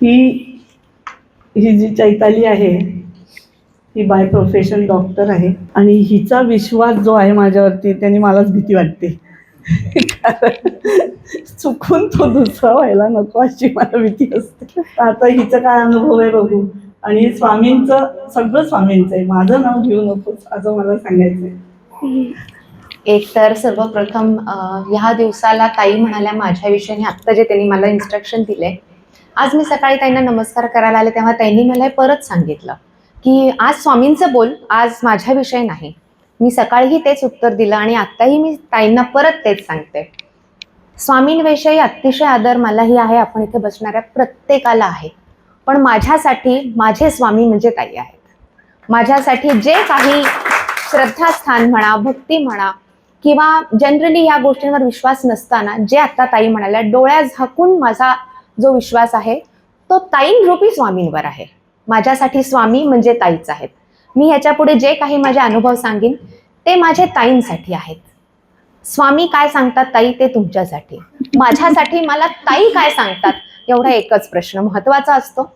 ही ही जी चैताली आहे ही by profession doctor आहे. आणि हिचा विश्वास जो आहे माझ्यावरती त्याने मलाच भीती वाटते. कारण चुकून तो दुसरा व्हायला नको अशी मला भीती असते. आता हिचा काय अनुभव आहे बघू. आणि स्वामींचं सगळं स्वामींचं आहे. माझं नाव घेऊ नकोस असं मला सांगायचं आहे. एक तर सर्वप्रथम ह्या दिवसाला ताई म्हणाल्या माझ्याविषयी आत्ता जे त्यांनी मला इन्स्ट्रक्शन दिले आज मी सकाळी ताईंना नमस्कार करायला आले तेव्हा त्यांनी मला हे परत सांगितलं की आज स्वामींचं बोल आज माझ्याविषयी नाही. मी सकाळीही तेच उत्तर दिलं आणि आत्ताही मी ताईंना परत तेच सांगते. स्वामींविषयी अतिशय आदर मलाही आहे. आपण इथे बसणाऱ्या प्रत्येकाला आहे. पण माझ्यासाठी माझे स्वामी म्हणजे ताई आहेत. माझ्यासाठी जे काही श्रद्धास्थान म्हणा भक्ती म्हणा किंवा जनरली या गोष्टींवर विश्वास नसताना जे आता ताई म्हणाल्या डोळ्या झाकून माझा जो विश्वास आहे तो ताईंरूपी स्वामींवर आहे. माझ्यासाठी स्वामी म्हणजे ताईच आहेत. मी ह्याच्या पुढे जे काही माझे अनुभव सांगेन ते माझे ताईंसाठी आहेत. स्वामी काय सांगतात ताई ते तुमच्यासाठी. माझ्यासाठी मला ताई काय सांगतात एवढा एकच प्रश्न महत्त्वाचा असतो.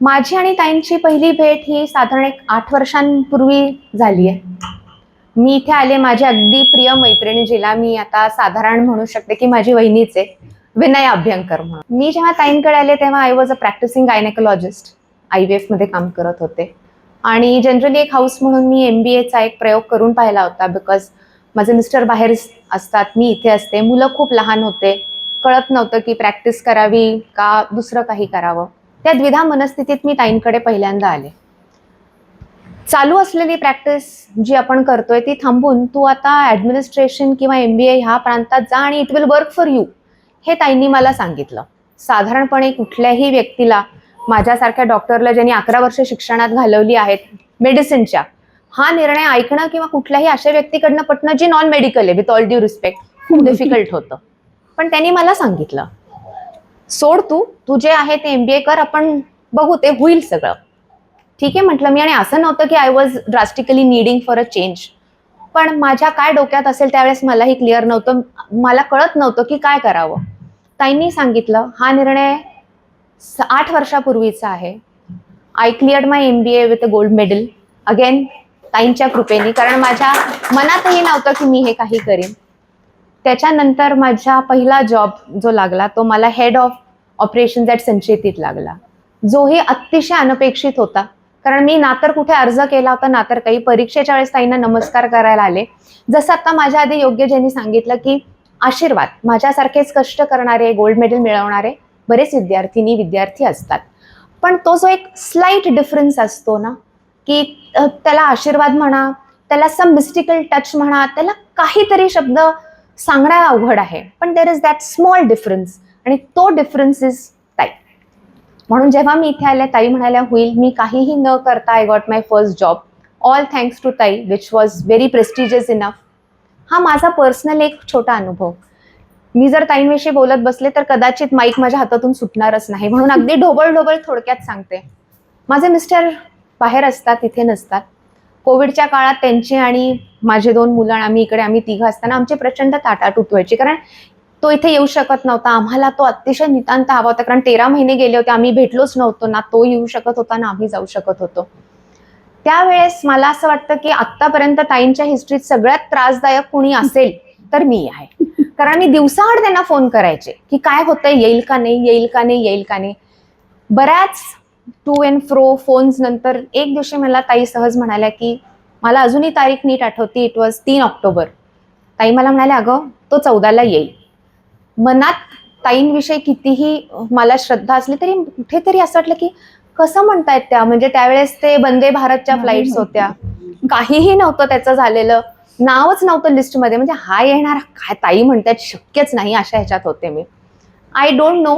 माझी आणि ताईंची पहिली भेट ही साधारण एक आठ वर्षांपूर्वी झाली आहे. मी इथे आले माझी अगदी प्रिय मैत्रिणी जिला मी आता साधारण म्हणू शकते की माझी वहिनीच आहे. विनय अभ्यंकर म्हणून. मी जेव्हा ताईंकडे आले तेव्हा I was a practising gynaecologist I V एफमध्ये काम करत होते. आणि जनरली एक हाऊस म्हणून मी एम बी एचा एक प्रयोग करून पाहिला होता बिकॉज माझे मिस्टर बाहेर असतात मी इथे असते. मुलं खूप लहान होते. कळत नव्हतं की प्रॅक्टिस करावी का दुसरं काही करावं. त्या द्विधा मनस्थितीत मी ताईंकडे पहिल्यांदा आले. चालू असलेली प्रॅक्टिस जी आपण करतोय ती थांबून तू आता ॲडमिनिस्ट्रेशन किंवा एम बी ए ह्या प्रांतात जा आणि it will work for you हे ताईंनी मला सांगितलं. साधारणपणे कुठल्याही व्यक्तीला माझ्यासारख्या डॉक्टरला ज्यांनी अकरा वर्ष शिक्षणात घालवली आहेत मेडिसिनच्या हा निर्णय ऐकणं किंवा कुठल्याही अशा व्यक्तीकडनं पटणं जी नॉन मेडिकल आहे विथ ऑल ड्यू रिस्पेक्ट खूप डिफिकल्ट होतं. पण त्यांनी मला सांगितलं सोड तू तू जे आहे ते एमबीए कर आपण बघू ते होईल सगळं. ठीक आहे म्हटलं मी आणि असं नव्हतं की I was drastically needing for a change पण माझ्या काय डोक्यात असेल त्यावेळेस मलाही क्लिअर नव्हतं. मला कळत नव्हतं की काय करावं. ताईंनी सांगितलं हा निर्णय आठ वर्षापूर्वीचा आहे. I cleared my M B A with a gold medal again ताईंच्या कृपेने कारण माझ्या मनातही नव्हतं की मी हे काही करेन. त्याच्यानंतर माझा पहिला जॉब जो लागला तो मला हेड ऑफ ऑपरेशन ॲट संचेतीत लागला. जोही अतिशय अनपेक्षित होता कारण मी ना तर कुठे अर्ज केला होता ना तर काही परीक्षेच्या वेळेस ताईंना नमस्कार करायला आले. जसं आता माझ्या आधी योग्य ज्यांनी सांगितलं की आशीर्वाद. माझ्यासारखेच कष्ट करणारे गोल्ड मेडल मिळवणारे बरेच विद्यार्थिनी विद्यार्थी असतात. पण तो जो एक स्लाईट डिफरन्स असतो ना की त्याला आशीर्वाद म्हणा त्याला सम मिस्टिकल टच म्हणा त्याला काहीतरी शब्द सांगणं अवघड आहे. पण there is that small difference आणि तो डिफरन्स इज ताई. म्हणून जेव्हा मी इथे आल्या ताई म्हणाल्या होईल मी काहीही न करता I got my first job all thanks to ताई which was very prestigious enough हा माझा पर्सनल एक छोटा अनुभव. मी जर ताईंविषयी बोलत बसले तर कदाचित माईक माझ्या हातातून सुटणारच नाही. म्हणून अगदी ढोबळ ढोबळ थोडक्यात सांगते. माझे मिस्टर बाहेर असतात इथे नसतात. कोविडच्या काळात त्यांचे आणि माझे दोन मुलं आणि आम्ही इकडे आम्ही तिघं असताना आमची प्रचंड ताटाटूट व्हायची कारण तो इथे येऊ शकत नव्हता. आम्हाला तो अतिशय नितांत हवा होता. कारण तेरा महिने गेले होते. आम्ही भेटलोच नव्हतो ना. तो येऊ शकत होता ना आम्ही जाऊ शकत होतो. त्यावेळेस मला असं वाटतं की आतापर्यंत ताईंच्या हिस्ट्रीत सगळ्यात त्रासदायक कुणी असेल तर मी आहे. कारण मी दिवसाआड त्यांना फोन करायचे की काय होतंय येईल का नाही येईल का नाही येईल का नाही. बऱ्याच टू अँड फ्रो फोन्स नंतर एक दिवशी मला ताई सहज म्हणाल्या की मला अजूनही तारीख नीट आठवती इट वॉज तीन ऑक्टोबर. ताई मला म्हणाल्या अगं तो चौदाला येईल. मनात ताईंविषयी कितीही मला श्रद्धा असली तरी कुठेतरी असं वाटलं की कसं म्हणतायत त्या? म्हणजे त्यावेळेस ते वंदे भारतच्या फ्लाईट्स. होत्या. काहीही नव्हतं त्याचं झालेलं. नावच नव्हतं लिस्टमध्ये म्हणजे हा येणार काय ताई म्हणतात शक्यच नाही अशा ह्याच्यात होते मी. आय डोंट नो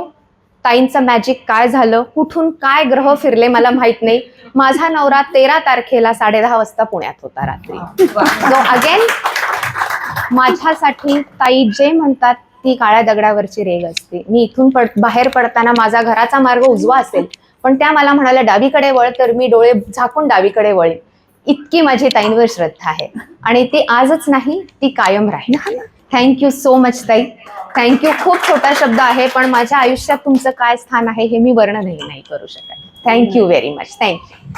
ताईंचं मॅजिक काय झालं? कुठून काय ग्रह फिरले मला माहीत नाही. माझा नवरा तेरा तारखेला साडे दहा वाजता पुण्यात होता रात्री. सो अगेन माझ्यासाठी ताई जे म्हणतात ती काळ्या दगडावरची रेग असते. मी इथून पड बाहेर पडताना माझा घराचा मार्ग उजवा असेल पण त्या मला म्हणाल्या डावीकडे वळ तर मी डोळे झाकून डावीकडे वळेन. इतकी माझी ताईंवर श्रद्धा आहे. आणि ती आजच नाही ती कायम राहील. थँक्यू सो मच ताई. थँक्यू खूप छोटा शब्द आहे पण माझ्या आयुष्यात तुमचं काय स्थान आहे हे मी वर्णनही नाही करू शकत. Thank you very much thank you